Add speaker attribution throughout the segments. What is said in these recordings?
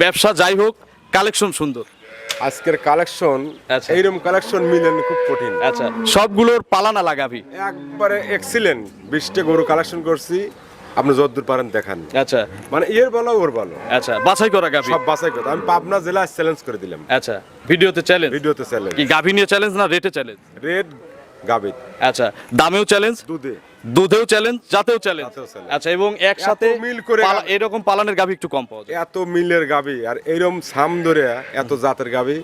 Speaker 1: ব্যবসা যাই হোক কালেকশন সুন্দর।
Speaker 2: আজকের কালেকশন
Speaker 1: আচ্ছা।
Speaker 2: এইরকম কালেকশন মিলেন খুব কঠিন।
Speaker 1: আচ্ছা সবগুলোর পালানা লাগাবি।
Speaker 2: একবারে এক্সিলেন্ট বিশটা গরু কালেকশন করছি আপনি যতদূর পারেন দেখান।
Speaker 1: আচ্ছা।
Speaker 2: মানে এর বলো ওর বলো।
Speaker 1: আচ্ছা বাছাই করা গাভি।
Speaker 2: সব বাছাই কথা আমি পাবনা জেলায় চ্যালেঞ্জ করে দিলাম।
Speaker 1: আচ্ছা ভিডিওতে চ্যালেঞ্জ
Speaker 2: ভিডিওতে চ্যালেঞ্জ
Speaker 1: কি গাভি নিয়ে চ্যালেঞ্জ না রেটে চ্যালেঞ্জ
Speaker 2: রেড গাবিত।
Speaker 1: আচ্ছা দামেও চ্যালেঞ্জ
Speaker 2: দুধে।
Speaker 1: দুধেও চ্যালেঞ্জ জাতেও চ্যালেঞ্জ আচ্ছা এবং একসাথে
Speaker 2: মিল করে
Speaker 1: এরকম পালানের গাবি একটু কম পাওয়া যায়।
Speaker 2: এত মিলের গাবি আর এরকম সাম ধরে এত জাতের গাবি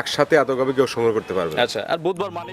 Speaker 2: একসাথে এত গাবি কেউ সংগ্রহ করতে পারবে
Speaker 1: আচ্ছা আর বুধবার মানে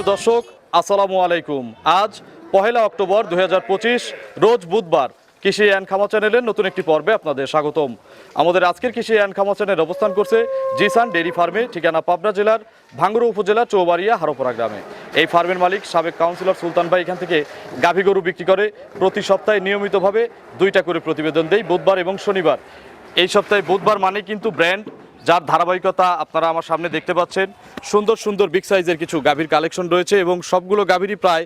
Speaker 1: প্রিয় দর্শক, আসসালামু আলাইকুম। আজ পহেলা অক্টোবর দুই রোজ বুধবার কৃষি অ্যান্ড খামা চ্যানেলের নতুন একটি পর্বে আপনাদের স্বাগতম। আমাদের আজকের কৃষি অ্যান্ড খামা চ্যানেল অবস্থান করছে জিসান ডেরি ফার্মে, ঠিকানা পাবনা জেলার ভাঙ্গুড়া উপজেলার চৌবাড়িয়া হারোপাড়া গ্রামে। এই ফার্মের মালিক সাবেক কাউন্সিলর সুলতান ভাই এখান থেকে গাভী গরু বিক্রি করে প্রতি সপ্তাহে নিয়মিতভাবে দুইটা করে প্রতিবেদন দেয় বুধবার এবং শনিবার। এই সপ্তাহে বুধবার মানে কিন্তু ব্র্যান্ড যার ধারাবাহিকতা আপনারা আমার সামনে দেখতে পাচ্ছেন। সুন্দর সুন্দর বিগ সাইজের কিছু গাভীর কালেকশন রয়েছে এবং সবগুলো গাভীরই প্রায়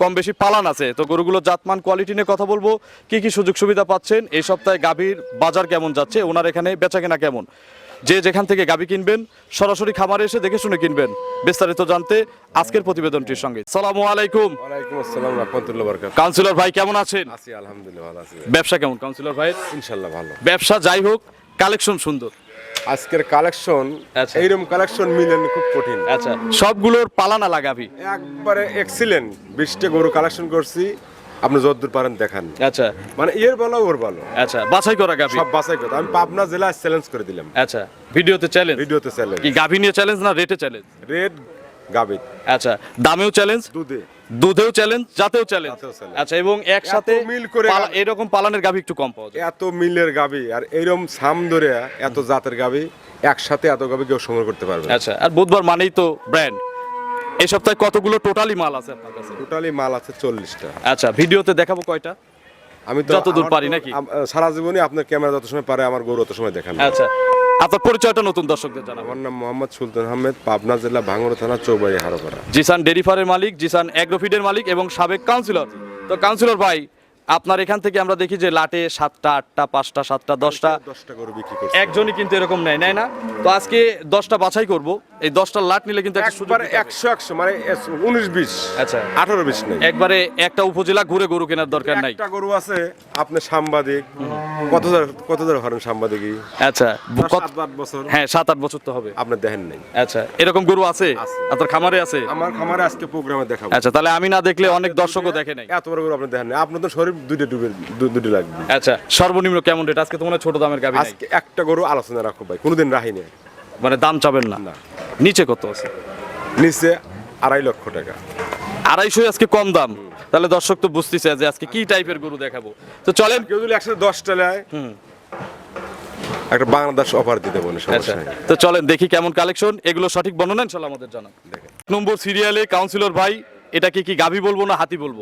Speaker 1: কম বেশি পালান আছে। তো গরুগুলো জাতমান কোয়ালিটি নিয়ে কথা বলব। কি কি সুযোগ সুবিধা পাচ্ছেন? এই সপ্তাহে গাভীর বাজার কেমন যাচ্ছে? ওনার এখানে বেচা কেনা কেমন? যে যেখান থেকে গাভী কিনবেন সরাসরি খামারে এসে দেখে শুনে কিনবেন। বিস্তারিত জানতে আজকের প্রতিবেদনটির সঙ্গে। সালামু আলাইকুম।
Speaker 2: ওয়ালাইকুম আসসালাম রহমতুল্লাহ বরকাত
Speaker 1: কাউন্সিলর ভাই কেমন আছেন?
Speaker 2: আছি আলহামদুলিল্লাহ ভালো আছি।
Speaker 1: ব্যবসা কেমন? কাউন্সিলর ভাই?
Speaker 2: ইনশাল্লাহ ভালো।
Speaker 1: ব্যবসা যাই হোক কালেকশন সুন্দর।
Speaker 2: আজকের কালেকশন
Speaker 1: আচ্ছা।
Speaker 2: এইরকম কালেকশন মিলেন খুব কঠিন।
Speaker 1: আচ্ছা। সবগুলোর পালানা লাগাবি।
Speaker 2: একবারে এক্সিলেন্ট বিশটা গরু কালেকশন করছি। আপনি যতদূর পারেন দেখান।
Speaker 1: আচ্ছা।
Speaker 2: মানে এর বলো ওর বলো।
Speaker 1: আচ্ছা বাছাই করা গাভি।
Speaker 2: সব বাছাই কথা আমি পাবনা জেলা চ্যালেঞ্জ করে দিলাম।
Speaker 1: আচ্ছা ভিডিওতে চ্যালেঞ্জ
Speaker 2: ভিডিওতে চ্যালেঞ্জ
Speaker 1: কি গাভি নিয়ে চ্যালেঞ্জ না রেটে চ্যালেঞ্জ
Speaker 2: রেট গাবিত
Speaker 1: আচ্ছা দামেও চ্যালেঞ্জ
Speaker 2: দুধে।
Speaker 1: দুধেও চ্যালেঞ্জ জাতেও চ্যালেঞ্জ আচ্ছা এবং একসাথে
Speaker 2: মিল করে
Speaker 1: এরকম পালানের গাভি একটু কম পাওয়া যায়।
Speaker 2: এত মিলের গাবি আর এইরকম সাম ধরে এত জাতের গাবি একসাথে এত গাবি কেউ সংগ্রহ করতে পারবে
Speaker 1: আচ্ছা আর বুধবার মানেই তো ব্র্যান্ড এই সপ্তাহে কতগুলো টোটালি মাল আছে আপনার কাছে?
Speaker 2: টোটালি মাল আছে চল্লিশটা।
Speaker 1: আচ্ছা ভিডিওতে দেখাবো কয়টা?
Speaker 2: আমি তো
Speaker 1: যতদূর পারি নাকি?
Speaker 2: সারা জীবনই আপনার ক্যামেরা যত সময় পারে আমার গরু তত সময় দেখান।
Speaker 1: আচ্ছা। আপনার পরিচয়টা নতুন দর্শকদের জানাব।
Speaker 2: আমার নাম মোহাম্মদ সুলতান আহমেদ পাবনা জেলা ভাঙড়া থানা চৌবাড়ি হারোপাড়া।
Speaker 1: জিসান ডেরি ফার্মের মালিক জিসান অ্যাগ্রোফিডের মালিক এবং সাবেক কাউন্সিলর। তো কাউন্সিলর ভাই আপনার এখান থেকে আমরা দেখি যে লাটে সাতটা আটটা পাঁচটা সাতটা দশটা।
Speaker 2: দশটা গরু বিক্রি করছি।
Speaker 1: একজনই কিন্তু এরকম নেয় নেয় না? তো আজকে দশটা বাছাই করব। এই দশটা লাট নিলে কিন্তু
Speaker 2: একবারে একশো একশো মানে উনিশ বিশ
Speaker 1: আচ্ছা।
Speaker 2: আঠারো বিশ নেই।
Speaker 1: একবারে একটা উপজেলা ঘুরে গরু কেনার দরকার নাই।
Speaker 2: একটা গরু আছে আপনি সাংবাদিক কত কত হরেন সাংবাদিকই
Speaker 1: আচ্ছা
Speaker 2: সাত আট বছর।
Speaker 1: হ্যাঁ সাত আট বছর তো হবে।
Speaker 2: আপনি দেখেন নাই।
Speaker 1: আচ্ছা এরকম গরু আছে। আপনার খামারে আছে?
Speaker 2: আমার খামারে আজকে প্রোগ্রামে দেখাবো।
Speaker 1: আচ্ছা তাহলে আমি না দেখলে অনেক দর্শকও দেখে নাই।
Speaker 2: এত বড় গরু আপনি দেখেন নাই। আপনার তো শরীর দুইটা ডুবে দুটো লাগবে।
Speaker 1: আচ্ছা সর্বনিম্ন কেমন রেট? আজকে তোমার ছোট দামের গাবি নাই।
Speaker 2: আজকে একটা গরু আলোচনা রাখো ভাই। কোনোদিন রাখিনি
Speaker 1: মানে দাম চাবেন না?
Speaker 2: না।
Speaker 1: নিচে কত আছে?
Speaker 2: নিচে আড়াই লক্ষ টাকা।
Speaker 1: আড়াইশো আজকে কম দাম। তাহলে দর্শক তো বুঝতেছে যে আজকে কি টাইপের গরু দেখাবো। তো চলেন।
Speaker 2: কেউ যদি একসাথে দশটা নেয় একটা বাংলাদেশ অফার দিতে বলে
Speaker 1: আচ্ছা। তো চলেন দেখি কেমন কালেকশন এগুলো সঠিক বর্ণনা ইনশাল্লাহ আমাদের জানান। নম্বর সিরিয়ালে কাউন্সিলর ভাই এটাকে কি গাভি বলব না হাতি বলব?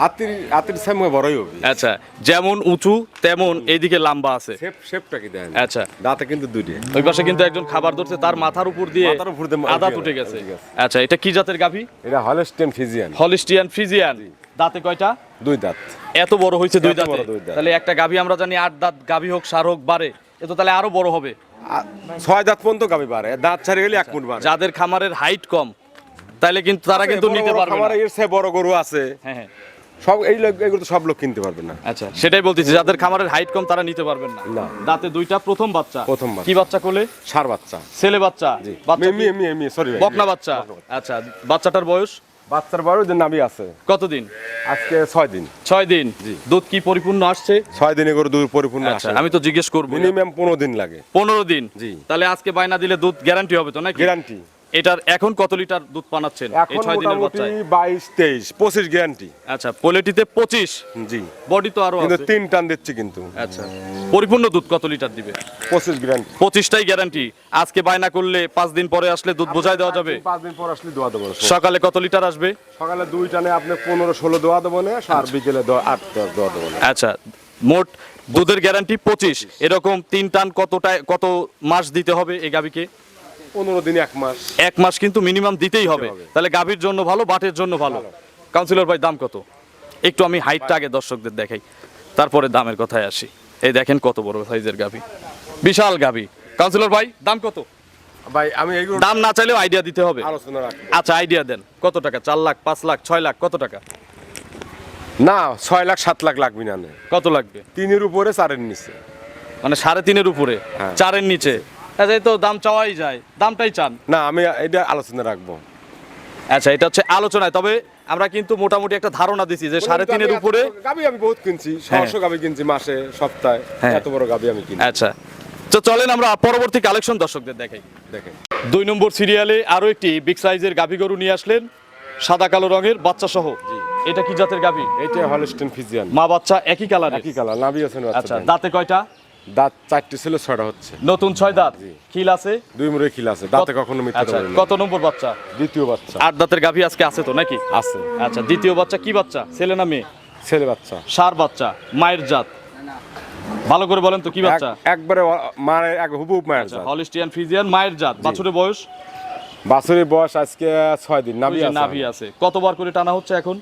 Speaker 2: হাতির হাতির সামনে বড়ই হবে।
Speaker 1: আচ্ছা যেমন উঁচু তেমন এইদিকে লম্বা আছে।
Speaker 2: শেপ শেপটা কি দেন
Speaker 1: আচ্ছা।
Speaker 2: দাঁতে কিন্তু দুইটি।
Speaker 1: ওই পাশে কিন্তু একজন খাবার ধরছে তার মাথার উপর দিয়ে
Speaker 2: মাথার উপর দিয়ে
Speaker 1: আদা
Speaker 2: উঠে গেছে।
Speaker 1: আচ্ছা এটা কি জাতের গাভী?
Speaker 2: এটা ফিজিয়ান
Speaker 1: হলিস্টিয়ান ফ্রিজিয়ান দাঁতে কয়টা?
Speaker 2: দুই দাঁত।
Speaker 1: এত বড় হয়েছে দুই দাঁত। তাহলে একটা গাভী আমরা জানি আট দাঁত গাভী হোক সার হোক বাড়ে এ তো তাহলে আরও বড় হবে।
Speaker 2: ছয় দাঁত পর্যন্ত গাবি বাড়ে দাঁত ছাড়ি গেলে এক ফুট বাড়ে
Speaker 1: যাদের খামারের হাইট কম তাইলে কিন্তু তারা কিন্তু নিতে পারবে না।
Speaker 2: এর চেয়ে বড় গরু আছে।
Speaker 1: হ্যাঁ হ্যাঁ।
Speaker 2: সব এই লোক এগুলো তো সব লোক কিনতে পারবে না।
Speaker 1: আচ্ছা সেটাই বলতেছি যাদের খামারের হাইট কম তারা নিতে পারবেন না।
Speaker 2: না।
Speaker 1: দাঁতে দুইটা প্রথম বাচ্চা।
Speaker 2: প্রথম বাচ্চা।
Speaker 1: কি বাচ্চা কোলে?
Speaker 2: সার বাচ্চা।
Speaker 1: ছেলে বাচ্চা। বাচ্চা
Speaker 2: এমনি এমনি সরি
Speaker 1: বকনা বাচ্চা। আচ্ছা বাচ্চাটার বয়স?
Speaker 2: বাচ্চার বড় যে নাবি আছে।
Speaker 1: কতদিন?
Speaker 2: আজকে ছয় দিন।
Speaker 1: ছয় দিন। দুধ কি পরিপূর্ণ আসছে?
Speaker 2: ছয় দিনে করে দুধ পরিপূর্ণ
Speaker 1: আচ্ছা
Speaker 2: আসে।
Speaker 1: আমি তো জিজ্ঞেস করব।
Speaker 2: মিনিমাম পনেরো দিন লাগে।
Speaker 1: পনেরো দিন?
Speaker 2: জি।
Speaker 1: তাহলে আজকে বায়না দিলে দুধ গ্যারান্টি হবে তো নাকি?
Speaker 2: গ্যারান্টি
Speaker 1: এটার এখন কত লিটার দুধ পানাচ্ছেন? এই ছয় দিনের বাচ্চায়?
Speaker 2: বাইশ তেইশ পঁচিশ গ্যারান্টি
Speaker 1: আচ্ছা পোলেটিতে পঁচিশ?
Speaker 2: জি।
Speaker 1: বডি তো
Speaker 2: আরও
Speaker 1: আছে।
Speaker 2: তিন টান দিচ্ছি কিন্তু।
Speaker 1: আচ্ছা পরিপূর্ণ দুধ কত লিটার দিবে?
Speaker 2: পঁচিশ গ্যারান্টি
Speaker 1: পঁচিশটাই গ্যারান্টি আজকে বায়না করলে পাঁচ দিন পরে আসলে দুধ বোঝাই দেওয়া যাবে?
Speaker 2: পাঁচ দিন পর আসলে দোয়া দেবো।
Speaker 1: সকালে কত লিটার আসবে?
Speaker 2: সকালে দুই টানে আপনি পনেরো ষোলো দোয়া দেবো না আর বিকেলে দোয়া- আট দশ দোয়া দেবো
Speaker 1: আচ্ছা মোট দুধের গ্যারান্টি পঁচিশ। এরকম তিন টান কতটা কত মাস দিতে হবে এই গাবিকে
Speaker 2: পনেরো দিন এক মাস।
Speaker 1: এক মাস কিন্তু মিনিমাম দিতেই হবে। তাহলে গাভীর জন্য ভালো বাটের জন্য ভালো। কাউন্সিলর ভাই দাম কত? একটু আমি হাইটটা আগে দর্শকদের দেখাই। তারপরে দামের কথায় আসি। এই দেখেন কত বড় সাইজের গাভী। বিশাল গাভী। কাউন্সিলর ভাই দাম কত?
Speaker 2: ভাই আমি এইগুলো
Speaker 1: দাম না চাইলেও আইডিয়া দিতে হবে। আচ্ছা আইডিয়া দেন। কত টাকা? চার লাখ পাঁচ লাখ ছয় লাখ কত টাকা?
Speaker 2: না ছয় লাখ সাত লাখ লাগবে না।
Speaker 1: কত লাগবে?
Speaker 2: তিনের উপরে চারের নিচে।
Speaker 1: মানে সাড়ে তিনের উপরে।
Speaker 2: হ্যাঁ।
Speaker 1: চারের নিচে। এই তো দাম চাওয়াই যায় দামটাই চান।
Speaker 2: না আমি এটা আলোচনা রাখব।
Speaker 1: আচ্ছা এটা হচ্ছে আলোচনায় তবে আমরা কিন্তু মোটামুটি একটা ধারণা দিছি যে সাড়ে তিনের উপরে
Speaker 2: গাবি আমি বহুত কিনছি ছশো গাবি কিনছি মাসে সপ্তাহে।
Speaker 1: হ্যাঁ।
Speaker 2: এত বড় গাবি আমি কিনি
Speaker 1: আচ্ছা তো চলেন আমরা পরবর্তী কালেকশন দর্শকদের দেখাই।
Speaker 2: দেখেন।
Speaker 1: দুই নম্বর সিরিয়ালে আরও একটি বিগ সাইজের গাভী গরু নিয়ে আসলেন সাদা কালো রঙের বাচ্চা সহ এটা কি জাতের গাভী
Speaker 2: এটা হলস্টেন ফিজিয়ান।
Speaker 1: মা বাচ্চা একই কালার
Speaker 2: একই কালার নাবি আছে না
Speaker 1: আচ্ছা দাঁতে কয়টা?
Speaker 2: দাঁত চারটি ছিল ছয়টা হচ্ছে।
Speaker 1: নতুন ছয় দাঁত? খিল আছে?
Speaker 2: দুই মুড়ে খিল আছে। দাঁতে কখনো মিথ্যা
Speaker 1: আচ্ছা কত নম্বর বাচ্চা?
Speaker 2: দ্বিতীয় বাচ্চা।
Speaker 1: আট দাঁতের গাভী আজকে আছে তো নাকি?
Speaker 2: আছে।
Speaker 1: আচ্ছা দ্বিতীয় বাচ্চা কি বাচ্চা? ছেলে না মেয়ে?
Speaker 2: ছেলে বাচ্চা।
Speaker 1: সার বাচ্চা মায়ের জাত। ভালো করে বলেন তো কি বাচ্চা?
Speaker 2: এক- একবারে মানে এক হুবুব মায়ের জাত।
Speaker 1: হলিস্টিয়ান ফ্রিজিয়ান মায়ের জাত। বাছুরের বয়স?
Speaker 2: বাছুরের বয়স আজকে ছয় দিন
Speaker 1: যে
Speaker 2: আছে
Speaker 1: নাভি আছে। কতবার করে টানা হচ্ছে এখন?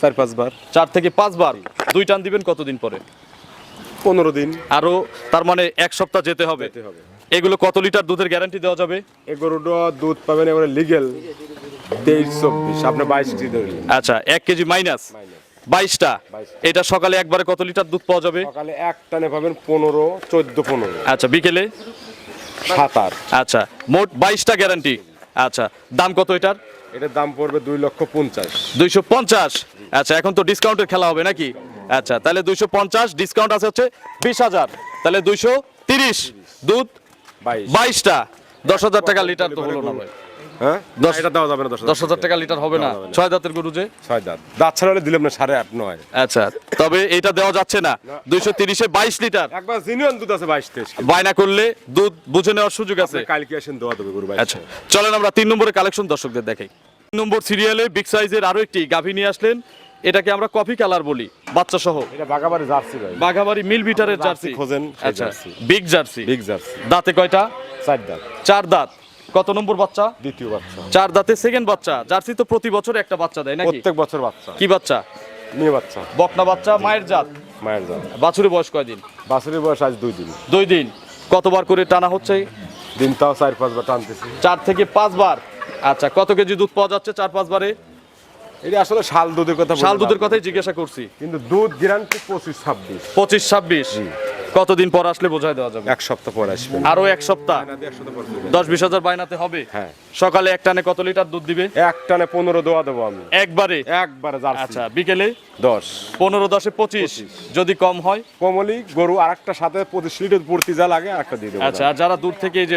Speaker 2: চার পাঁচবার।
Speaker 1: চার থেকে পাঁচবার? দুই টান দিবেন কতদিন পরে?
Speaker 2: পনেরো দিন।
Speaker 1: আরও তার মানে এক সপ্তাহ যেতে হবে। এগুলো কত লিটার দুধের গ্যারান্টি দেওয়া যাবে?
Speaker 2: গরুটা দুধ পাবেন এবারে লিগেল তেইশ চব্বিশ আপনি বাইশ কেজি ধরলেন
Speaker 1: আচ্ছা এক কেজি মাইনাস। বাইশটা। এটা সকালে একবারে কত লিটার দুধ পাওয়া যাবে?
Speaker 2: সকালে এক টানে পাবেন পনেরো চোদ্দ পনেরো।
Speaker 1: আচ্ছা বিকেলে?
Speaker 2: সাত আট।
Speaker 1: আচ্ছা মোট বাইশটা গ্যারান্টি আচ্ছা দাম কত এটার?
Speaker 2: এটার দাম পড়বে দুই লক্ষ পঞ্চাশ।
Speaker 1: দুইশো পঞ্চাশ। আচ্ছা এখন তো ডিসকাউন্টের খেলা হবে নাকি? আচ্ছা তাহলে দুইশো পঞ্চাশ ডিসকাউন্ট আছে হচ্ছে বিশ হাজার। তাহলে দুইশো তিরিশ দুধ বাইশটা। দশ হাজার টাকা লিটার তো হলো না ভাই। দশ-
Speaker 2: দশ এটা দেওয়া যাবে না দশ
Speaker 1: দশ হাজার টাকা। লিটার হবে না।
Speaker 2: দেওয়া যাবে না।
Speaker 1: ছয় দাঁতের গরু যে?
Speaker 2: ছয় দাঁত। দাঁত ছাড়া দিলাম না সাড়ে আট নয়।
Speaker 1: আচ্ছা তবে এটা দেওয়া যাচ্ছে না। দুইশো তিরিশে বাইশ লিটার।
Speaker 2: একবার জিনিয়ন দুধ আছে বাইশ তেইশ
Speaker 1: বায়না করলে দুধ বুঝে নেওয়ার সুযোগ আছে।
Speaker 2: কালকে আসেন দেওয়া দেবে গরু বাইশ।
Speaker 1: আচ্ছা চলেন আমরা তিন নম্বরের কালেকশন দর্শকদের দেখাই। তিন নম্বর সিরিয়ালে বিগ সাইজের আরও একটি গাভী নিয়ে আসলেন। এটাকে আমরা কফি কালার বলি বাচ্চা সহ
Speaker 2: এটা বাগাবাড়ি জার্সি ভাই।
Speaker 1: বাঘাবাড়ি মিল বিটারের জার্সি।
Speaker 2: খোঁজেন,
Speaker 1: আচ্ছা বিগ জার্সি।
Speaker 2: Big jersey.
Speaker 1: দাঁতে কয়টা?
Speaker 2: চার দাঁত।
Speaker 1: চার দাঁত। কত নম্বর বাচ্চা?
Speaker 2: দ্বিতীয় বাচ্চা।
Speaker 1: চার দাঁতে সেকেন্ড বাচ্চা। জার্সি তো প্রতি বছর একটা বাচ্চা দেয় নাকি?
Speaker 2: প্রত্যেক বছর বাচ্চা।
Speaker 1: কি বাচ্চা?
Speaker 2: মেয়ে বাচ্চা।
Speaker 1: বকনা বাচ্চা মায়ের জাত?
Speaker 2: মায়ের জাত।
Speaker 1: বাছুরের বয়স কয়দিন?
Speaker 2: বাছুরের বয়স আজ দুই দিন।
Speaker 1: দুই দিন। কতবার করে টানা হচ্ছে?
Speaker 2: দিন তাও চার পাঁচবার টানতেছি।
Speaker 1: চার থেকে পাঁচবার। আচ্ছা কত কেজি দুধ পাওয়া যাচ্ছে চার পাঁচবারে?
Speaker 2: এটা আসলে শাল দুধের কথা
Speaker 1: শাল দুধের কথাই জিজ্ঞাসা করছি।
Speaker 2: কিন্তু দুধ গ্যারান্টি পঁচিশ ছাব্বিশ।
Speaker 1: পঁচিশ ছাব্বিশ? কতদিন পর আসলে বোঝাই দেওয়া যাবে?
Speaker 2: এক সপ্তাহ পর আসবেন
Speaker 1: আরও এক সপ্তাহ। দশ বিশ হাজার বায়নাতে হবে?
Speaker 2: হ্যাঁ।
Speaker 1: সকালে এক টানে কত লিটার দুধ দিবে?
Speaker 2: এক টানে পনেরো দেওয়া দেবো আমি।
Speaker 1: একবারে?
Speaker 2: একবারে
Speaker 1: আচ্ছা বিকেলে?
Speaker 2: দশ।
Speaker 1: পনেরো দশে পঁচিশ। যদি কম হয়?
Speaker 2: কমলি গরু আর একটা সাথে পঁচিশ লিটার পড়তে যা লাগে একটা দিয়ে দেবো।
Speaker 1: আচ্ছা আর যারা দূর থেকে যে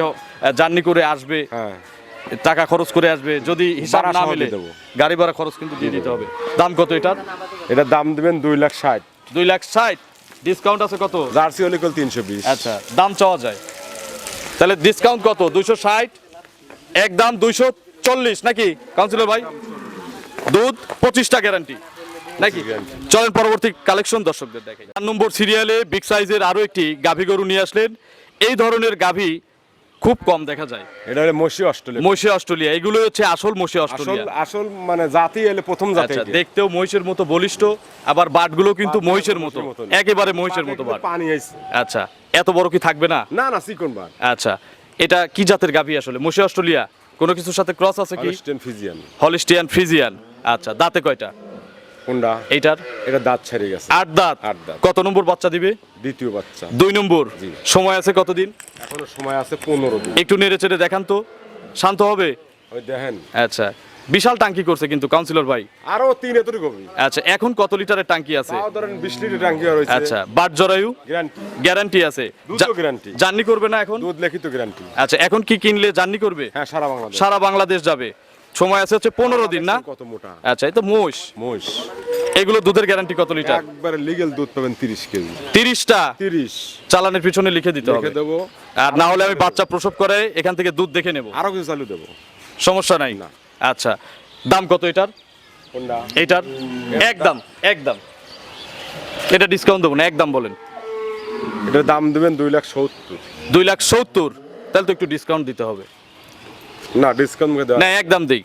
Speaker 1: জার্নি করে আসবে
Speaker 2: হ্যাঁ।
Speaker 1: টাকা খরচ করে আসবে যদি হিসাব না মিলে গাড়ি ভাড়া খরচ কিন্তু দিয়ে দিতে হবে। দাম কত এটার?
Speaker 2: এটার দাম দিবেন দুই লাখ ষাট।
Speaker 1: দুই লাখ ষাট। ডিসকাউন্ট আছে কত?
Speaker 2: জার্সি হলে কল তিনশো বিশ।
Speaker 1: আচ্ছা দাম চাওয়া যায়। তাহলে ডিসকাউন্ট কত? দুইশো ষাট। এক দাম দুইশো চল্লিশ নাকি? কাউন্সিলর ভাই দুধ পঁচিশটা গ্যারান্টি নাকি? চলেন পরবর্তী কালেকশন দর্শকদের দেখে চার নম্বর সিরিয়ালে বিগ সাইজের আরও একটি গাভী গরু নিয়ে আসলেন। এই ধরনের গাভী খুব কম দেখা যায়।
Speaker 2: এটা হলে মসি অস্ট্রেলিয়া।
Speaker 1: মহিষে অস্ট্রেলিয়া এগুলো হচ্ছে আসল মহিষে
Speaker 2: আসল
Speaker 1: অস্ট্রেলিয়া।
Speaker 2: আসল মানে জাতি এলে প্রথম জাতি
Speaker 1: আচ্ছা
Speaker 2: এটা।
Speaker 1: দেখতেও মহিষের মতো বলিষ্ঠ আবার বাটগুলো কিন্তু মহিষের মতো। একেবারে মহিষের মতো বাট।
Speaker 2: পানি আইছে
Speaker 1: আচ্ছা এত বড় কি থাকবে না?
Speaker 2: না না চিকন বার
Speaker 1: আচ্ছা এটা কি জাতের গাভী আসলে? মশি অস্ট্রেলিয়া কোনো কিছুর সাথে ক্রস আছে কি?
Speaker 2: Holstein Friesian.
Speaker 1: হলিস্টিয়ান ফ্রিজিয়ান আচ্ছা দাঁতে কয়টা?
Speaker 2: কোনটা?
Speaker 1: এইটার?
Speaker 2: এটা দাঁত গেছে।
Speaker 1: আট দাঁত?
Speaker 2: আট দাঁত।
Speaker 1: কত নম্বর বাচ্চা দিবে?
Speaker 2: দ্বিতীয় বাচ্চা।
Speaker 1: দুই নম্বর।
Speaker 2: জি।
Speaker 1: সময় আছে কতদিন?
Speaker 2: এখনও সময় আছে পনেরো দিন।
Speaker 1: একটু নেড়ে চেড়ে দেখান তো। শান্ত হবে?
Speaker 2: ওই দেখেন।
Speaker 1: আচ্ছা। বিশাল টাঙ্কি করছে কিন্তু কাউন্সিলর ভাই।
Speaker 2: আরও তিন এতটি গভীর
Speaker 1: আচ্ছা এখন কত লিটারের টাঙ্কি আছে?
Speaker 2: তাও ধরেন বিশ লিটার ট্যাঙ্কি রয়েছে
Speaker 1: আচ্ছা বাট জরায়ু?
Speaker 2: গ্যারান্টি।
Speaker 1: গ্যারান্টি আছে।
Speaker 2: দুধও
Speaker 1: জা-
Speaker 2: guarantee।
Speaker 1: জার্নি করবে না এখন?
Speaker 2: দুধ লিখিত গ্যারান্টি।
Speaker 1: আচ্ছা এখন কি কিনলে জার্নি করবে?
Speaker 2: হ্যাঁ সারা বাংলাদেশ।
Speaker 1: সারা বাংলাদেশ যাবে। সময় আছে হচ্ছে পনেরো দিন না?
Speaker 2: কত মোটা?
Speaker 1: আচ্ছা এই তো মোষ।
Speaker 2: মোষ।
Speaker 1: এগুলো দুধের গ্যারান্টি কত লিটার
Speaker 2: একবারে লিগেল দুধ পাবেন তিরিশ কেজি।
Speaker 1: তিরিশটা?
Speaker 2: তিরিশ।
Speaker 1: চালানের পিছনে লিখে দিতে হবে।
Speaker 2: লিখে দেবো।
Speaker 1: আর না হলে আমি বাচ্চা প্রসব করে এখান থেকে দুধ দেখে নেব।
Speaker 2: আরও কিছু চালু দেবো।
Speaker 1: সমস্যা নাই?
Speaker 2: না।
Speaker 1: আচ্ছা দাম কত এটার?
Speaker 2: কোনটা?
Speaker 1: এটার? একদম একদম এটা ডিসকাউন্ট দেবো না একদম বলেন।
Speaker 2: এটার দাম দেবেন দুই লাখ সত্তর।
Speaker 1: দুই লাখ সত্তর। তাহলে তো একটু ডিসকাউন্ট দিতে হবে।
Speaker 2: না ডিসকাউন্ট করে
Speaker 1: না একদম দেই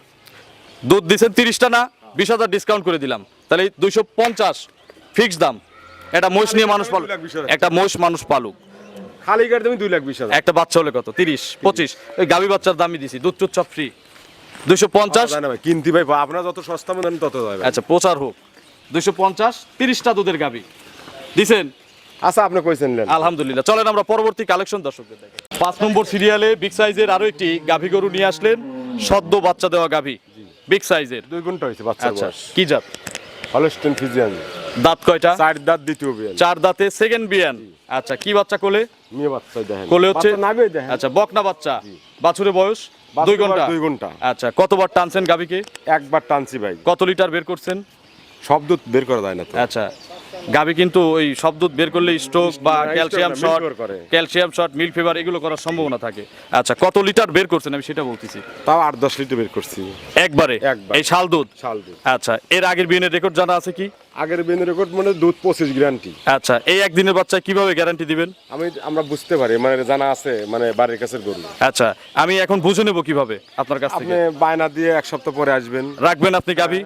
Speaker 1: দুধ দিচ্ছেন তিরিশটা না বিশ হাজার ডিসকাউন্ট করে দিলাম। তাহলে দুইশো পঞ্চাশ ফিক্স দাম। একটা মোষ নিয়ে মানুষ পালুক। একটা মোষ মানুষ পালুক।
Speaker 2: খালি গাড়ি দেবেন দুই লাখ বিশ হাজার।
Speaker 1: একটা বাচ্চা হলে কত? তিরিশ পঁচিশ। ওই গাভী বাচ্চার দামই দিছি দুধ টুধ সব ফ্রি দুইশো পঞ্চাশ?
Speaker 2: কিনতে ভাই আপনারা যত সস্তা মনে তত
Speaker 1: আচ্ছা প্রচার হোক। দুইশো পঞ্চাশ তিরিশটা দুধের গাভী। দিছেন?
Speaker 2: আচ্ছা আপনি কইছেন
Speaker 1: আলহামদুলিল্লাহ। চলেন আমরা পরবর্তী কালেকশন দর্শকদের দেখে। পাঁচ নম্বর সিরিয়ালে বিগ সাইজের আরও একটি গাভী গরু নিয়ে আসলেন সদ্য বাচ্চা দেওয়া গাভী বিগ সাইজের
Speaker 2: দুই ঘণ্টা হয়েছে বাচ্চা
Speaker 1: আচ্ছা কি জাত?
Speaker 2: Holstein Friesian.
Speaker 1: দাঁত কয়টা?
Speaker 2: চার দাঁত দ্বিতীয় বিয়ান।
Speaker 1: চার দাঁতে সেকেন্ড বিয়ান। আচ্ছা কি বাচ্চা কোলে?
Speaker 2: মেয়ে বাচ্চা দেখেন।
Speaker 1: কোলে হচ্ছে
Speaker 2: নাবে দেখেন।
Speaker 1: আচ্ছা বকনা বাচ্চা। বাছুরের বয়স? দুই
Speaker 2: ঘণ্টা? দুই ঘণ্টা।
Speaker 1: আচ্ছা কতবার টানছেন গাভীকে?
Speaker 2: একবার টানছি ভাই।
Speaker 1: কত লিটার বের করছেন?
Speaker 2: সব দুধ বের করা যায় না
Speaker 1: আচ্ছা গাভী কিন্তু ওই সব দুধ বের করলে স্ট্রোক বা calcium short calcium short milk fever এগুলো করার সম্ভাবনা থাকে। আচ্ছা কত লিটার বের করছেন? আমি সেটা বলতেছি।
Speaker 2: তাও আট দশ লিটার বের করছি।
Speaker 1: একবারে? এই শাল দুধ?
Speaker 2: শাল দুধ।
Speaker 1: আচ্ছা এর আগের বিয়ের রেকর্ড জানা আছে কি?
Speaker 2: আগের বেন রেকর্ড মানে দুধ পঁচিশ গ্যারান্টি
Speaker 1: আচ্ছা এই একদিনের বাচ্চা কীভাবে গ্যারান্টি দিবেন?
Speaker 2: আমি আমরা বুঝতে পারি মানে জানা আছে মানে বাড়ির কাছের গরু।
Speaker 1: আচ্ছা আমি এখন বুঝে নেব কীভাবে আপনার কাছ
Speaker 2: আপনি
Speaker 1: থেকে।
Speaker 2: বায়না দিয়ে এক সপ্তাহ পরে আসবেন।
Speaker 1: রাখবেন আপনি গাভী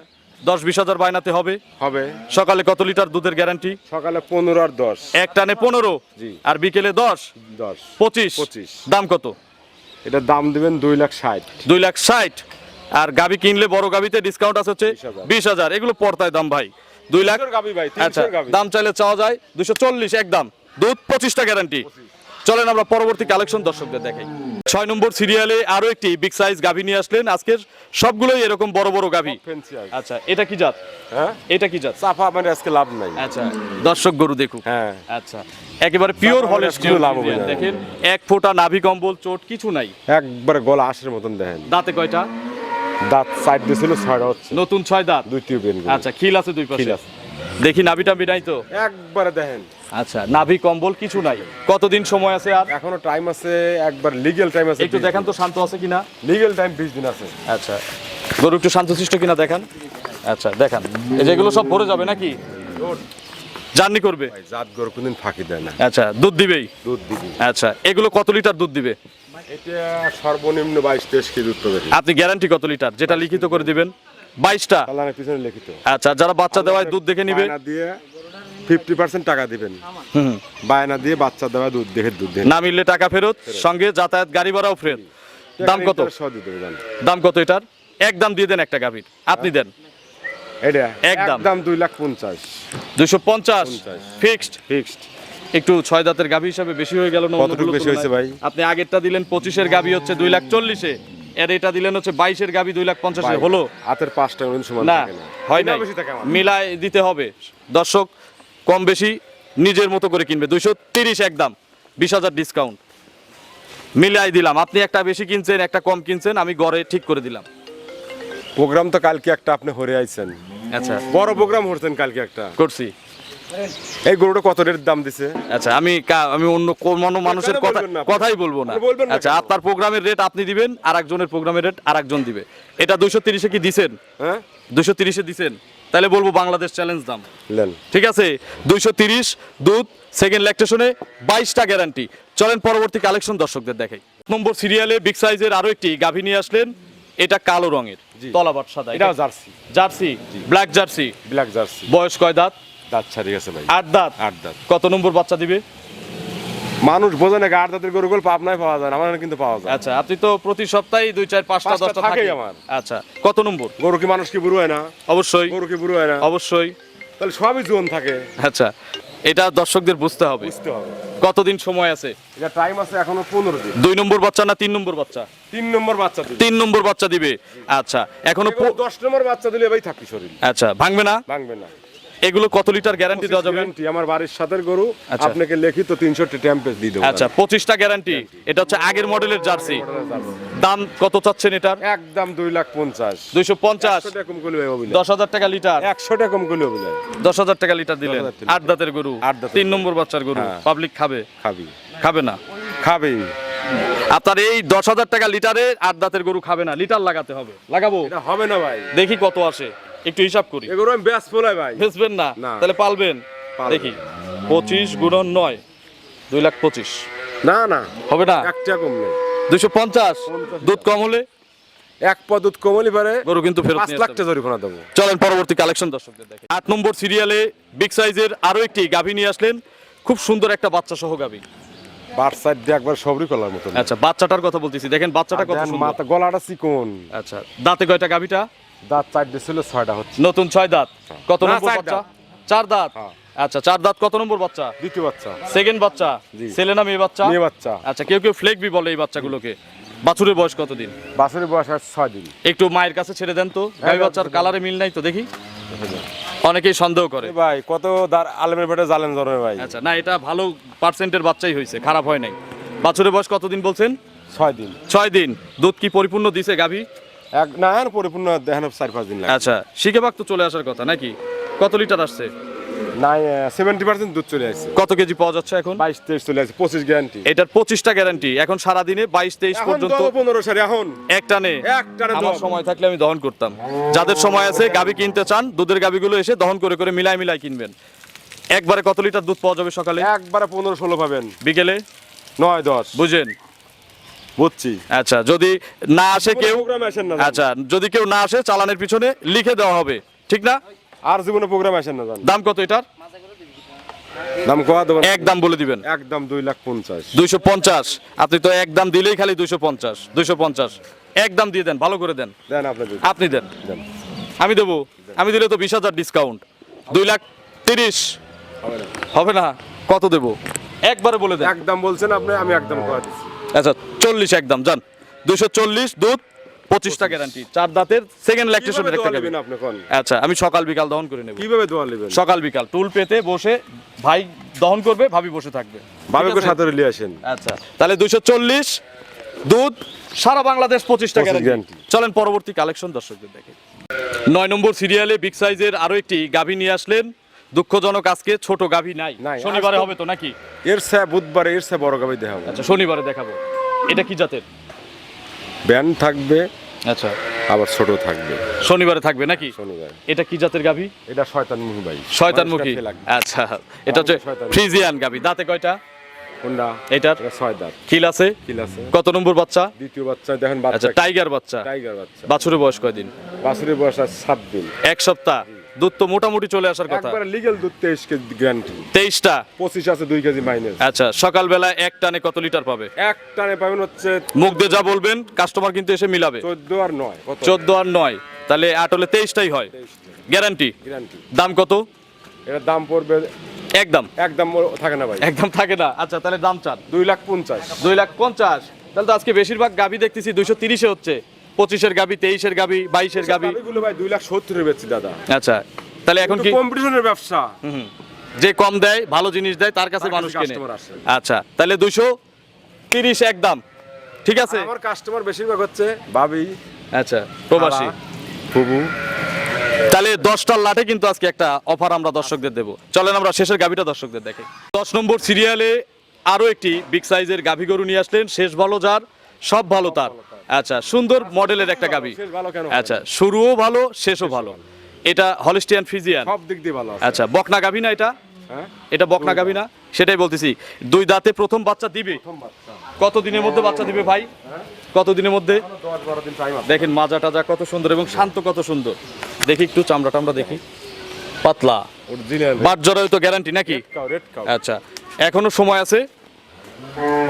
Speaker 1: দশ বিশ হাজার বায়নাতে হবে।
Speaker 2: হবে।
Speaker 1: সকালে কত লিটার দুধের গ্যারান্টি?
Speaker 2: সকালে পনেরো আর দশ।
Speaker 1: এক টানে পনেরো? আর বিকেলে দশ?
Speaker 2: দশ।
Speaker 1: পঁচিশ?
Speaker 2: পঁচিশ।
Speaker 1: দাম কত?
Speaker 2: এটার দাম দিবেন দুই লাখ ষাট।
Speaker 1: দুই লাখ ষাট। আর গাবি কিনলে বড় গাবিতে ডিসকাউন্ট আছে হচ্ছে বিশ হাজার। এগুলো পড়তায় দাম ভাই। দুই লাখ
Speaker 2: গাবি ভাই
Speaker 1: আচ্ছা দাম চাইলে চাওয়া যায়। দুশো চল্লিশ একদম দুধ পঁচিশটা গ্যারান্টি চলেন আমরা পরবর্তী কালেকশন দর্শকদের দেখাই। ছয় নম্বর সিরিয়ালে আরও একটি বিগ সাইজ গাভি নিয়ে আসলেন। আজকের সবগুলোই এরকম বড় বড় গাভি। আচ্ছা এটা কি জাত?
Speaker 2: হ্যাঁ?
Speaker 1: এটা কি জাত?
Speaker 2: চাপা মানে আজকে লাভ নাই।
Speaker 1: আচ্ছা দর্শক গরু দেখুক।
Speaker 2: হ্যাঁ।
Speaker 1: আচ্ছা একেবারে পিওর
Speaker 2: মানে লাভ হবে না।
Speaker 1: দেখেন এক ফোঁটা নাভি কম্বল চোট কিছু নাই।
Speaker 2: একবারে গলা আশের মতন দেখেন।
Speaker 1: দাঁতে কয়টা?
Speaker 2: দাঁত সাইড দিয়েছিল ছয়টা হচ্ছে।
Speaker 1: নতুন ছয় দাঁত?
Speaker 2: দ্বিতীয় বেন
Speaker 1: আচ্ছা খিল আছে দুই পাশে।
Speaker 2: খিল আছে।
Speaker 1: দেখি নাভি টাভি নাই তো?
Speaker 2: একবারে দেখেন।
Speaker 1: আচ্ছা নাভি কম্বল কিছু নাই। কতদিন সময় আছে আর?
Speaker 2: এখনও টাইম আছে একবার লিগেল টাইম আছে
Speaker 1: একটু দেখান তো শান্ত আছে কিনা?
Speaker 2: লিগেল টাইম বিশ দিন আছে।
Speaker 1: আচ্ছা গরু একটু শান্তশিষ্ট কিনা দেখান? আচ্ছা দেখান। এই যেগুলো সব ভরে যাবে নাকি? জার্নি করবে?
Speaker 2: জাত গরু কোনদিন ফাঁকি দেয় না।
Speaker 1: আচ্ছা দুধ দিবেই?
Speaker 2: দুধ দিবি।
Speaker 1: আচ্ছা এগুলো কত লিটার দুধ দিবে?
Speaker 2: এটা সর্বনিম্ন বাইশ তেইশ কেজি দুধ পাবে
Speaker 1: আপনি গ্যারান্টি কত লিটার? যেটা লিখিত করে দিবেন। বাইশটা?
Speaker 2: পিছনে লিখিত।
Speaker 1: আচ্ছা যারা বাচ্চা দেওয়ায় দুধ দেখে নিবে।
Speaker 2: দিয়ে ফিফটি পার্সেন্ট টাকা দিবেন। বায়না দিয়ে বাচ্চা দেওয়া দুধ দেখে দুধ দেন।
Speaker 1: না মিললে টাকা ফেরত সঙ্গে যাতায়াত গাড়ি ভাড়াও ফেরত দাম কত? দাম কত এটার? এক দাম দিয়ে দেন একটা গাভীর। আপনি দেন।
Speaker 2: এটা
Speaker 1: একদম।
Speaker 2: একদম দুই লাখ পঞ্চাশ।
Speaker 1: দুশো পঞ্চাশ।
Speaker 2: পঞ্চাশ।
Speaker 1: ফিক্সড?
Speaker 2: ফিক্সড।
Speaker 1: একটু ছয় দাঁতের গাভী হিসাবে বেশি হয়ে গেল না
Speaker 2: কতটুকু বেশি হয়েছে ভাই?
Speaker 1: আপনি আগেরটা দিলেন পঁচিশের গাভী হচ্ছে দুই লাখ চল্লিশে। এর এটা দিলেন হচ্ছে বাইশের গাভী দুই লাখ পঞ্চাশে। হলো?
Speaker 2: হাতের পাঁচটা কোনদিন সমান
Speaker 1: না হয় না। মিলায় দিতে হবে। দর্শক কম বেশি নিজের মতো করে কিনবে। দুইশো তিরিশ একদম বিশ হাজার ডিসকাউন্ট মিলাই দিলাম। আপনি একটা বেশি কিনছেন একটা কম কিনছেন আমি গড়ে ঠিক করে দিলাম।
Speaker 2: প্রোগ্রাম তো কালকে একটা আপনি হরে আইছেন।
Speaker 1: আচ্ছা।
Speaker 2: বড় প্রোগ্রাম হরছেন কালকে একটা।
Speaker 1: করছি।
Speaker 2: এই গরুটা কত রেট দাম দিছে?
Speaker 1: আচ্ছা আমি আমি অন্য কোনো মানুষের কথা? কথাই বলব না। আচ্ছা আপনার প্রোগ্রামের রেট আপনি দিবেন আর একজনের প্রোগ্রামের রেট আর একজন দিবে। এটা দুইশো তিরিশে কি দিছেন?
Speaker 2: হ্যাঁ?
Speaker 1: দুইশো তিরিশে দিছেন? তাহলে বলব বাংলাদেশ চ্যালেঞ্জ দাম।
Speaker 2: লেন
Speaker 1: ঠিক আছে? দুইশো তিরিশ দুধ সেকেন্ড ল্যাকটেশনে বাইশটা গ্যারান্টি চলেন পরবর্তী কালেকশন দর্শকদের দেখাই। নম্বর সিরিয়ালে বিগ সাইজের আরও একটি গাভী নিয়ে আসলেন। এটা কালো রঙের তলাবাট সাদা।
Speaker 2: এটা jersey.
Speaker 1: Jersey? Black jersey?
Speaker 2: Black jersey.
Speaker 1: বয়স কয় দাঁত?
Speaker 2: দাঁত ছাড়িয়ে গেছে ভাই।
Speaker 1: আট দাঁত।
Speaker 2: আট দাঁত।
Speaker 1: কত নম্বর বাচ্চা দিবে?
Speaker 2: মানুষ বোঝে না আর তাদের গরু গোল পাবনায় পাওয়া যায় আমার কিন্তু পাওয়া যায়।
Speaker 1: আচ্ছা আপনি তো প্রতি সপ্তাহে দুই চার পাঁচটা দশটা
Speaker 2: থাকেই আমার।
Speaker 1: আচ্ছা কত নম্বর?
Speaker 2: গরু কি মানুষ কি বুড়ো হয় না?
Speaker 1: অবশ্যই।
Speaker 2: গরু কি বুড়ো হয় না?
Speaker 1: অবশ্যই।
Speaker 2: তাহলে সবই জোন থাকে।
Speaker 1: আচ্ছা এটা দর্শকদের বুঝতে হবে।
Speaker 2: বুঝতে হবে।
Speaker 1: কতদিন সময় আছে?
Speaker 2: এটা টাইম আছে এখনও পনেরো দিন।
Speaker 1: দুই নম্বর বাচ্চা না তিন নম্বর বাচ্চা?
Speaker 2: তিন নম্বর বাচ্চা দিবে।
Speaker 1: তিন নম্বর বাচ্চা দিবে। আচ্ছা এখনও প-
Speaker 2: দশ নম্বর বাচ্চা দিলে ভাই থাকবি শরীর।
Speaker 1: আচ্ছা ভাঙবে না?
Speaker 2: ভাঙবে না।
Speaker 1: এগুলো কত লিটার গ্যারান্টি দেওয়া যাবে?
Speaker 2: Guarantee, আমার বাড়ির সাথে গরু
Speaker 1: আচ্ছা।
Speaker 2: আপনাকে লিখিত তিনশো টেম্পেজ দিয়ে দেবো
Speaker 1: আচ্ছা পঁচিশটা গ্যারান্টি এটা হচ্ছে আগের মডেলের জার্সি দাম কত চাচ্ছেন এটার?
Speaker 2: একদম দুই লাখ পঞ্চাশ।
Speaker 1: দুইশো পঞ্চাশ।
Speaker 2: একশো টাকা কম করলে হবে
Speaker 1: দশ হাজার টাকা লিটার।
Speaker 2: একশো টাকা কম করলে হবে
Speaker 1: দশ হাজার টাকা লিটার দিলেন। আট দাঁতের গরু।
Speaker 2: আট দাঁতের
Speaker 1: তিন নম্বর বাচ্চার গরু।
Speaker 2: হ্যাঁ।
Speaker 1: পাবলিক খাবে।
Speaker 2: খাবে।
Speaker 1: খাবে না।
Speaker 2: খাবি।
Speaker 1: আপনার এই দশ হাজার টাকা লিটারে আট দাঁতের গরু খাবে না। লিটার লাগাতে হবে। লাগাবো?
Speaker 2: হবে না ভাই।
Speaker 1: দেখি কত আসে। একটু হিসাব করি।
Speaker 2: এগুলো আমি ভাই।
Speaker 1: বেচবেন না। তাহলে পালবেন। দেখি পঁচিশ গুণন নয় দুই লাখ পঁচিশ।
Speaker 2: না না।
Speaker 1: হবে না?
Speaker 2: একটা কম নেই।
Speaker 1: দুইশো পঞ্চাশ। দুধ কম হলে?
Speaker 2: এক পদত কমলি পারে
Speaker 1: গরু কিন্তু ফেরত
Speaker 2: পাঁচ
Speaker 1: নিয়ে
Speaker 2: লাখ
Speaker 1: আসতে
Speaker 2: টাকা
Speaker 1: হবে।
Speaker 2: জরিমানা দেবো।
Speaker 1: চলেন পরবর্তী কালেকশন দর্শকদের দেখে। আট নম্বর সিরিয়ালে বিগ সাইজের আরও একটি গাভী নিয়ে আসলেন। খুব সুন্দর একটা বাচ্চা সহ গাভী
Speaker 2: দিয়ে একবার সবরি কলার মতন।
Speaker 1: আচ্ছা বাচ্চাটার কথা বলতেছি। দেখেন বাচ্চাটা কত সুন্দর।
Speaker 2: মাথা গলাটা চিকন
Speaker 1: আচ্ছা দাঁতে কয়টা গাভীটা?
Speaker 2: দাঁত চারটে ছিল ছয়টা হচ্ছে।
Speaker 1: নতুন ছয় দাঁত। কত নম্বর
Speaker 2: চার
Speaker 1: বাচ্চা?
Speaker 2: দাঁত।
Speaker 1: চার দাঁত?
Speaker 2: হ্যাঁ।
Speaker 1: আচ্ছা চার দাঁত কত নম্বর বাচ্চা?
Speaker 2: দ্বিতীয় বাচ্চা।
Speaker 1: সেকেন্ড বাচ্চা। ছেলে না মেয়ে বাচ্চা?
Speaker 2: মেয়ে বাচ্চা।
Speaker 1: আচ্ছা কেউ কেউ ফ্লেকবি বলে এই বাচ্চাগুলোকে। বাছুরের বয়স কতদিন?
Speaker 2: বাছুরের বয়স আর ছয় দিন।
Speaker 1: একটু মায়ের কাছে ছেড়ে দেন তো। গাই বাচ্চার কালারে মিল নাই তো দেখি। অনেকেই সন্দেহ করে।
Speaker 2: ভাই কত দার আলমের পেটে জালেন জনের ভাই।
Speaker 1: আচ্ছা না এটা ভালো পার্সেন্টের বাচ্চাই হয়েছে খারাপ হয় নাই। বাছুরের বয়স কতদিন বলছেন?
Speaker 2: ছয় দিন।
Speaker 1: ছয় দিন। দুধ কি পরিপূর্ণ দিছে গাভী?
Speaker 2: এক না এখন পরিপূর্ণ দেখেন চার পাঁচ দিন লাগে
Speaker 1: আচ্ছা শিখেবাক তো চলে আসার কথা নাকি? কত লিটার আসছে?
Speaker 2: নাই সেভেন্টি পার্সেন্ট দুধ চলে আসছে।
Speaker 1: কত কেজি পাওয়া যাচ্ছে এখন?
Speaker 2: বাইশ তেইশ চলে আসছে পঁচিশ গ্যারান্টি
Speaker 1: এটার পঁচিশটা গ্যারান্টি এখন সারা দিনে বাইশ তেইশ পর্যন্ত
Speaker 2: পনেরো সারি এখন।
Speaker 1: এক টানে
Speaker 2: এক টানে
Speaker 1: আমার সময় থাকলে আমি দহন করতাম। যাদের সময় আছে গাবি কিনতে চান দুধের গাবিগুলো এসে দহন করে করে মিলাই মিলাই কিনবেন। একবারে কত লিটার দুধ পাওয়া যাবে সকালে?
Speaker 2: একবারে পনেরো ষোলো পাবেন।
Speaker 1: বিকেলে?
Speaker 2: নয় দশ।
Speaker 1: বুঝেন।
Speaker 2: বুঝছি।
Speaker 1: আচ্ছা যদি না আসে কেউ
Speaker 2: আসেন না
Speaker 1: আচ্ছা যদি কেউ না আসে চালানের পিছনে লিখে দেওয়া হবে। ঠিক না?
Speaker 2: আর জীবনে প্রোগ্রামে আসেন না
Speaker 1: দাম কত এটার?
Speaker 2: দাম কোয়া দেবেন?
Speaker 1: বলে দিবেন।
Speaker 2: একদম দুই লাখ পঞ্চাশ।
Speaker 1: দুইশো পঞ্চাশ। আপনি তো এক দাম দিলেই খালি দুইশো পঞ্চাশ। দুইশো পঞ্চাশ। এক দাম দিয়ে দেন ভালো করে দেন। আপনি দেন।
Speaker 2: দেন।
Speaker 1: আমি দেবো। আমি দিলে তো বিশ হাজার ডিসকাউন্ট দুই লাখ তিরিশ।
Speaker 2: হবে না।
Speaker 1: কত দেবো? একবারে বলে দেন।
Speaker 2: একদম বলছেন আপনি আমি একদম কোয়া দিচ্ছি
Speaker 1: আচ্ছা চল্লিশ একদম যান দুইশো চল্লিশ দুধ পঁচিশটা গ্যারান্টি চার দাঁতের সেকেন্ড
Speaker 2: কোন
Speaker 1: আচ্ছা আমি সকাল বিকাল দহন করে নেব।
Speaker 2: কীভাবে দোয়া নেবেন?
Speaker 1: সকাল বিকাল টুল পেতে বসে ভাই দহন করবে ভাবি বসে থাকবে।
Speaker 2: ভাবে
Speaker 1: ঠিক
Speaker 2: সাথে লিয়ে আসেন।
Speaker 1: আচ্ছা তাহলে দুইশো চল্লিশ দুধ সারা বাংলাদেশ পঁচিশটা
Speaker 2: 25
Speaker 1: গ্যারান্টি চলেন পরবর্তী কালেকশন দর্শকদের দেখে। নয় নম্বর সিরিয়ালে বিগ সাইজের আরও একটি গাভী নিয়ে আসলেন। দুঃখজনক আজকে ছোট গাভী নাই। শনিবারে হবে তো নাকি?
Speaker 2: এর সে বুধবারে এর সে বড় গাভী দেখাবো।
Speaker 1: আচ্ছা শনিবারে দেখাবো। এটা কি জাতের?
Speaker 2: ব্যান থাকবে
Speaker 1: আচ্ছা।
Speaker 2: আবার ছোট থাকবে।
Speaker 1: শনিবারে থাকবে নাকি?
Speaker 2: শনিবার।
Speaker 1: এটা কি জাতের গাভী?
Speaker 2: এটা শয়তান মুহি ভাই।
Speaker 1: শয়তানমুখী। আচ্ছা এটা হচ্ছে। ফ্রিজিয়ান গাভী। দাঁতে কয়টা?
Speaker 2: কোনটা?
Speaker 1: এটার?
Speaker 2: এটা ছয় দাঁত।
Speaker 1: খিল আছে?
Speaker 2: কিল আছে।
Speaker 1: কত নম্বর বাচ্চা?
Speaker 2: দ্বিতীয় বাচ্চা দেখেন
Speaker 1: আচ্ছা
Speaker 2: বাচ্চা
Speaker 1: টাইগার বাচ্চা।
Speaker 2: টাইগার বাচ্চা।
Speaker 1: বাছুরের বয়স কয়দিন?
Speaker 2: বাছুরের বয়স আছে সাত দিন।
Speaker 1: এক সপ্তাহ? দুধ তো মোটামুটি চলে আসার কথা।
Speaker 2: একবারে লিগেল দুধ তেইশ কেজি গ্যারান্টি
Speaker 1: তেইশটা?
Speaker 2: পঁচিশ আছে দুই কেজি মাইনাস
Speaker 1: আচ্ছা সকালবেলা এক টানে কত লিটার পাবে?
Speaker 2: এক টানে পাবেন হচ্ছে
Speaker 1: মুখ দিয়ে যা বলবেন কাস্টমার কিন্তু এসে মিলাবে।
Speaker 2: চোদ্দ আর নয় কত?
Speaker 1: চোদ্দ আর নয় তাহলে আট হলে তেইশটাই হয়। গ্যারান্টি
Speaker 2: গ্যারান্টি
Speaker 1: দাম কত?
Speaker 2: দাম পড়বে
Speaker 1: একদম।
Speaker 2: একদম থাকে না ভাই।
Speaker 1: একদম থাকে না। আচ্ছা তাহলে দাম চান।
Speaker 2: দুই লাখ পঞ্চাশ।
Speaker 1: দুই লাখ পঞ্চাশ। তাহলে তো আজকে বেশিরভাগ গাবি দেখতেছি দুইশো তিরিশে হচ্ছে। পঁচিশের গাবি তেইশের গাবি বাইশের গাবি।
Speaker 2: গাবিগুলো ভাই দুই লাখ সত্তরের বেচছি দাদা।
Speaker 1: আচ্ছা তাহলে এখন কি
Speaker 2: কম্পিটিশনের ব্যবসা।
Speaker 1: যে কম দেয় ভালো জিনিস দেয় তার কাছে মানুষ কেনে। আচ্ছা তাহলে দুইশো তিরিশ একদম ঠিক আছে?
Speaker 2: আমার কাস্টমার বেশিরভাগ হচ্ছে ভাবি
Speaker 1: আচ্ছা প্রবাসী।
Speaker 2: ফুবু
Speaker 1: তাহলে দশটার লাটে কিন্তু আজকে একটা অফার আমরা দর্শকদের দেবো। চলেন আমরা শেষের গাভিটা দর্শকদের দেখে। দশ নম্বর সিরিয়ালে আরও একটি বিগ সাইজের গাভী গরু নিয়ে আসলেন। শেষ ভালো যার সব ভালো তার। আচ্ছা সুন্দর মডেলের একটা
Speaker 2: হবে?
Speaker 1: আচ্ছা শুরুও ভালো শেষও ভালো। এটা হলিস্টিয়ান ফিজিয়ান।
Speaker 2: সব দিক দিয়ে ভালো
Speaker 1: আচ্ছা বকনা গাভী না এটা?
Speaker 2: হ্যাঁ?
Speaker 1: এটা বকনা গাভী না? সেটাই বলতেছি দুই দাঁতে প্রথম বাচ্চা দিবে? কত দিনের মধ্যে বাচ্চা দিবে ভাই? কত দিনের মধ্যে? দেখেন মাজা টাজা কত সুন্দর এবং শান্ত কত সুন্দর। দেখি একটু চামড়া টামড়া দেখি। পাতলা। বাট জরায়ু তো গ্যারান্টি নাকি? আচ্ছা এখনও সময় আছে।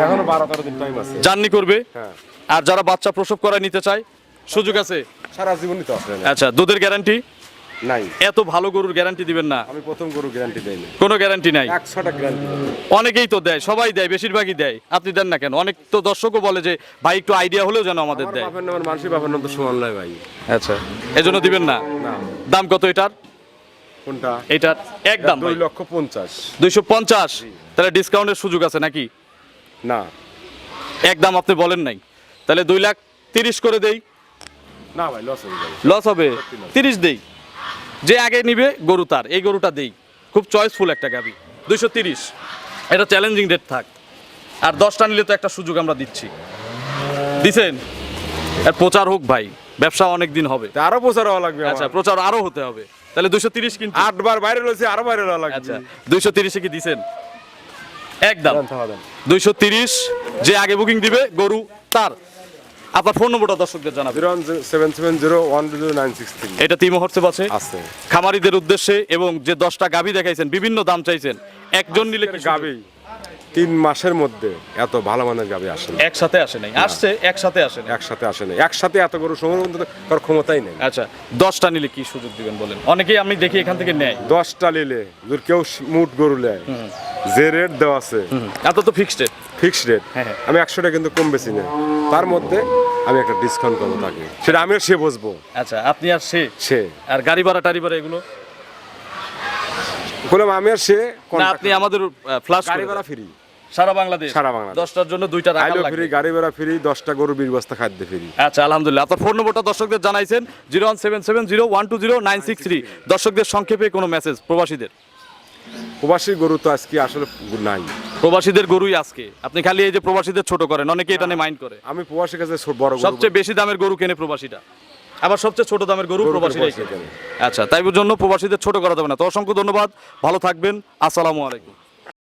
Speaker 2: এখনও বারো তেরো দিন টাইম আছে।
Speaker 1: জার্নি করবে?
Speaker 2: হ্যাঁ।
Speaker 1: আর যারা বাচ্চা প্রসব করায় নিতে চায় সুযোগ আছে?
Speaker 2: সারা জীবনই তো আসলে না
Speaker 1: আচ্ছা দুধের গ্যারান্টি
Speaker 2: নাই।
Speaker 1: এত ভালো গরুর গ্যারান্টি দিবেন না।
Speaker 2: আমি প্রথম গরু গ্যারান্টি দেই না
Speaker 1: কোনো গ্যারান্টি নাই?
Speaker 2: একশোটা গ্যারান্টি
Speaker 1: অনেকেই তো দেয় সবাই দেয় বেশিরভাগই দেয়। আপনি দেন না কেন? অনেক তো দর্শকও বলে যে ভাই একটু আইডিয়া হলেও যেন আমাদের দেয়।
Speaker 2: বাপের নাম মানুষের বাপের নাম তো সমান নয় ভাই।
Speaker 1: আচ্ছা এজন্য দিবেন না?
Speaker 2: না।
Speaker 1: দাম কত এটার?
Speaker 2: কোনটা?
Speaker 1: এটার একদম
Speaker 2: দুই লক্ষ পঞ্চাশ।
Speaker 1: দুইশো পঞ্চাশ? তাহলে ডিসকাউন্টের সুযোগ আছে নাকি?
Speaker 2: না।
Speaker 1: একদম আপনি বলেন নাই। তাহলে দুই লাখ তিরিশ করে দেই।
Speaker 2: না ভাই লস হবে।
Speaker 1: লস হবে তিরিশ দেই। যে আগে নিবে গরু তার। এই গরুটা দেই। খুব চয়েসফুল একটা গাবি দুইশো তিরিশ। এটা চ্যালেঞ্জিং রেট থাক। আর দশটা নিলে তো একটা সুযোগ আমরা দিচ্ছি। দিছেন? আর প্রচার হোক ভাই। ব্যবসা অনেক দিন হবে।
Speaker 2: তা আরও প্রচার হওয়া লাগবে
Speaker 1: আচ্ছা প্রচার আরও হতে হবে। তাহলে দুইশো তিরিশ কিন্তু
Speaker 2: আটবার বাইরে রয়েছে আরও বাইরে হওয়া লাগবে।
Speaker 1: আচ্ছা দুইশো তিরিশে কি দিছেন? একদম। দুইশো তিরিশ যে আগে বুকিং দিবে গরু তার। আপনার ফোন নম্বরটা দর্শকদের জানাবেন।
Speaker 2: Zero seven seven zero one zero nine six three.
Speaker 1: এটা তিন হোয়াটসঅ্যাপ আছে।
Speaker 2: আছে।
Speaker 1: খামারিদের উদ্দেশ্যে এবং যে দশটা গাভী দেখাইছেন বিভিন্ন দাম চাইছেন একজন নিলে?
Speaker 2: গাবি তিন মাসের মধ্যে এত ভালো মানের গাবি আসে না।
Speaker 1: একসাথে আসে নাই। আসছে একসাথে আসে নাই।
Speaker 2: একসাথে আসে না একসাথে এত গরু সংগ্রহ করতে করার ক্ষমতাই নেই।
Speaker 1: আচ্ছা দশটা নিলে কি সুযোগ দিবেন বলেন? অনেকেই আমি দেখি এখান থেকে নেয়।
Speaker 2: দশটা নিলে যদি কেউ মুট গরু নেয় যে রেট দেওয়া আছে
Speaker 1: এত তো ফিক্সড রেট
Speaker 2: ফিক্সড রেট
Speaker 1: হ্যাঁ, হ্যাঁ।
Speaker 2: আমি একশোটা কিন্তু কম বেশি নেই। তার মধ্যে আমি একটা ডিসকাউন্ট করব তাকে। সেটা আমিও সে বসবো
Speaker 1: আচ্ছা আপনি আর সে?
Speaker 2: সে।
Speaker 1: আর গাড়ি ভাড়া টাড়ি ভাড়া এগুলো?
Speaker 2: সে
Speaker 1: আপনি আমাদের ফ্লাশ
Speaker 2: গাড়ি ভাড়া ফ্রি।
Speaker 1: সারা বাংলাদেশ।
Speaker 2: সারা বাংলাদেশ।
Speaker 1: দশটার জন্য দুইটা রাখা লাগবে।
Speaker 2: ফ্রি গাড়ি ভাড়া ফ্রি দশটা গরু বিশ বস্তা খাদ্য ফ্রি।
Speaker 1: আচ্ছা আলহামদুলিল্লাহ। আপনার ফোন নম্বরটা দর্শকদের জানাইছেন zero one seven seven zero one two zero nine six three. দর্শকদের সংক্ষেপে কোনো মেসেজ প্রবাসীদের?
Speaker 2: প্রবাসী গরু তো আজকে আসলে নাই।
Speaker 1: প্রবাসীদের গরুই আজকে। আপনি খালি এই যে প্রবাসীদের ছোট করেন অনেকে এটা নিয়ে মাইন্ড করে।
Speaker 2: আমি প্রবাসীর কাছে বড়
Speaker 1: সবচেয়ে বেশি দামের গরু কেনে প্রবাসীটা? আবার সবচেয়ে ছোট দামের গরু
Speaker 2: প্রবাসী।
Speaker 1: আচ্ছা তাই জন্য প্রবাসীদের ছোট করা যাবে না। তো অসংখ্য ধন্যবাদ। ভালো থাকবেন। আসসালামু আলাইকুম।